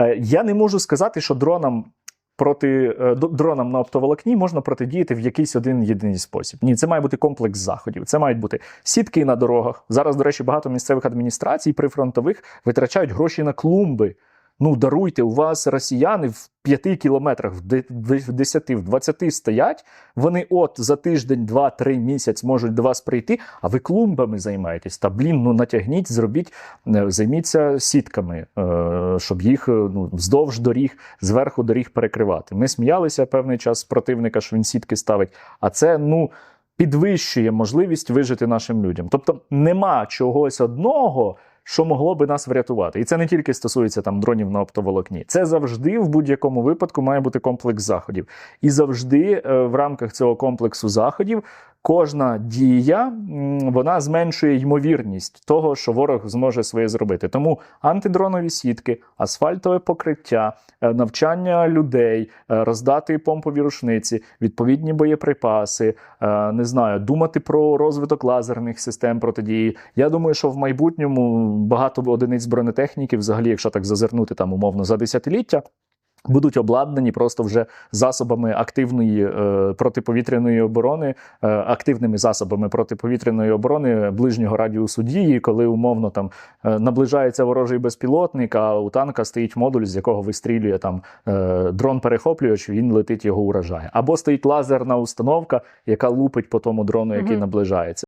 Е, Я не можу сказати, що дронам. Проти е, дронам на оптоволокні можна протидіяти в якийсь один єдиний спосіб. Ні, це має бути комплекс заходів. Це мають бути сітки на дорогах. Зараз, до речі, багато місцевих адміністрацій прифронтових витрачають гроші на клумби. Ну, даруйте, у вас росіяни в 5 кілометрах, в де- 10, в 20 стоять. Вони от за тиждень, два, три місяць можуть до вас прийти, а ви клумбами займаєтесь. Та блін, ну натягніть, зробіть, е, займіться сітками, е, щоб їх е, ну, вздовж доріг, зверху доріг перекривати. Ми сміялися певний час противника, що він сітки ставить. А це ну. Підвищує можливість вижити нашим людям. Тобто нема чогось одного, що могло би нас врятувати. І це не тільки стосується там дронів на оптоволокні. Це завжди в будь-якому випадку має бути комплекс заходів. І завжди е, в рамках цього комплексу заходів кожна дія вона зменшує ймовірність того, що ворог зможе своє зробити. Тому антидронові сітки, асфальтове покриття, е, навчання людей, е, роздати помпові рушниці, відповідні боєприпаси, е, не знаю, думати про розвиток лазерних систем протидії. Я думаю, що в майбутньому багато одиниць бронетехніки, взагалі, якщо так зазирнути там умовно за десятиліття. Будуть обладнані просто вже засобами активної е, протиповітряної оборони, е, активними засобами протиповітряної оборони ближнього радіусу дії, коли умовно там е, наближається ворожий безпілотник, а у танка стоїть модуль, з якого вистрілює там е, дрон-перехоплювач, він летить його уражає. Або стоїть лазерна установка, яка лупить по тому дрону, який Мгм. наближається.